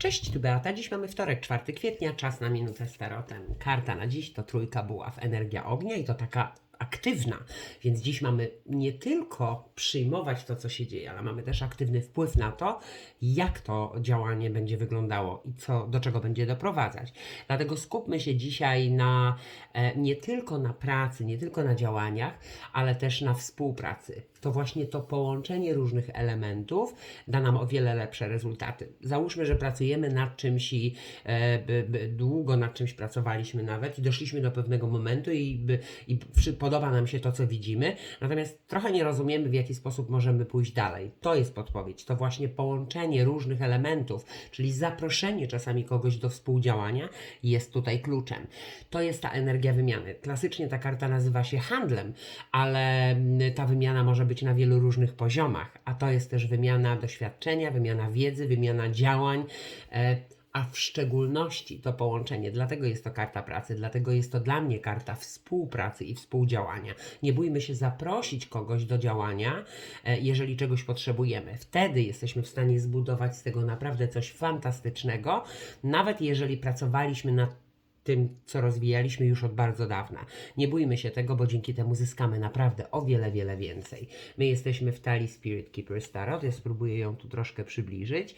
Cześć, tu Beata. Dziś mamy wtorek, 4 kwietnia, czas na minutę z tarotem. Karta na dziś to trójka buław, energia ognia i to taka aktywna. Więc dziś mamy nie tylko przyjmować to, co się dzieje, ale mamy też aktywny wpływ na to, jak to działanie będzie wyglądało i co, do czego będzie doprowadzać. Dlatego skupmy się dzisiaj na e, nie tylko na pracy, nie tylko na działaniach, ale też na współpracy. To właśnie to połączenie różnych elementów da nam o wiele lepsze rezultaty. Załóżmy, że pracujemy nad czymś i e, długo nad czymś pracowaliśmy nawet i doszliśmy do pewnego momentu i, by, i przy, podoba nam się to, co widzimy, natomiast trochę nie rozumiemy, w jaki sposób możemy pójść dalej. To jest podpowiedź, to właśnie połączenie różnych elementów, czyli zaproszenie czasami kogoś do współdziałania jest tutaj kluczem. To jest ta energia wymiany. Klasycznie ta karta nazywa się handlem, ale mm, ta wymiana może być na wielu różnych poziomach, a to jest też wymiana doświadczenia, wymiana wiedzy, wymiana działań. E, a w szczególności to połączenie. Dlatego jest to karta pracy, dlatego jest to dla mnie karta współpracy i współdziałania. Nie bójmy się zaprosić kogoś do działania, e, jeżeli czegoś potrzebujemy. Wtedy jesteśmy w stanie zbudować z tego naprawdę coś fantastycznego, nawet jeżeli pracowaliśmy nad tym, co rozwijaliśmy już od bardzo dawna. Nie bójmy się tego, bo dzięki temu zyskamy naprawdę o wiele, wiele więcej. My jesteśmy w talii Spirit Keeper Tarot, ja spróbuję ją tu troszkę przybliżyć,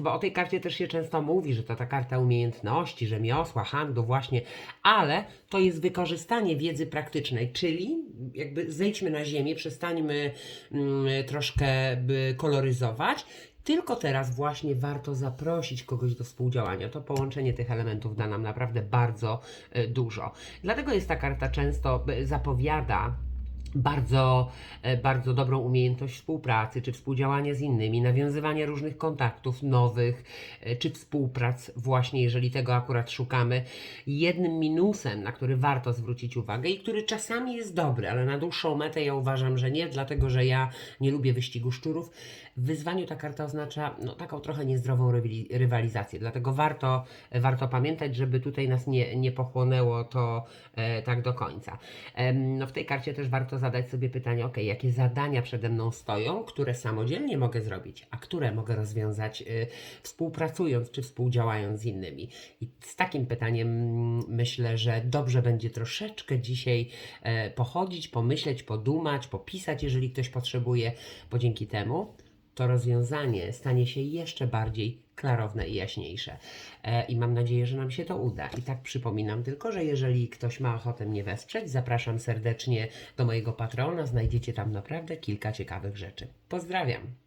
bo o tej karcie też się często mówi, że to ta karta umiejętności, rzemiosła, handlu właśnie, ale to jest wykorzystanie wiedzy praktycznej, czyli jakby zejdźmy na ziemię, przestańmy mm, troszkę by koloryzować tylko teraz właśnie warto zaprosić kogoś do współdziałania. To połączenie tych elementów da nam naprawdę bardzo e, dużo. Dlatego jest ta karta często e, zapowiada bardzo, e, bardzo dobrą umiejętność współpracy, czy współdziałania z innymi, nawiązywania różnych kontaktów nowych, e, czy współprac, właśnie jeżeli tego akurat szukamy. Jednym minusem, na który warto zwrócić uwagę i który czasami jest dobry, ale na dłuższą metę ja uważam, że nie, dlatego że ja nie lubię wyścigu szczurów. W wyzwaniu ta karta oznacza no, taką trochę niezdrową rywali- rywalizację, dlatego warto, warto pamiętać, żeby tutaj nas nie, nie pochłonęło to e, tak do końca. Em, no, w tej karcie też warto zadać sobie pytanie, ok, jakie zadania przede mną stoją, które samodzielnie mogę zrobić, a które mogę rozwiązać y, współpracując czy współdziałając z innymi. I z takim pytaniem mm, myślę, że dobrze będzie troszeczkę dzisiaj e, pochodzić, pomyśleć, podumać, popisać, jeżeli ktoś potrzebuje, bo dzięki temu to rozwiązanie stanie się jeszcze bardziej klarowne i jaśniejsze. E, I mam nadzieję, że nam się to uda. I tak przypominam tylko, że jeżeli ktoś ma ochotę mnie wesprzeć, zapraszam serdecznie do mojego patrona. Znajdziecie tam naprawdę kilka ciekawych rzeczy. Pozdrawiam!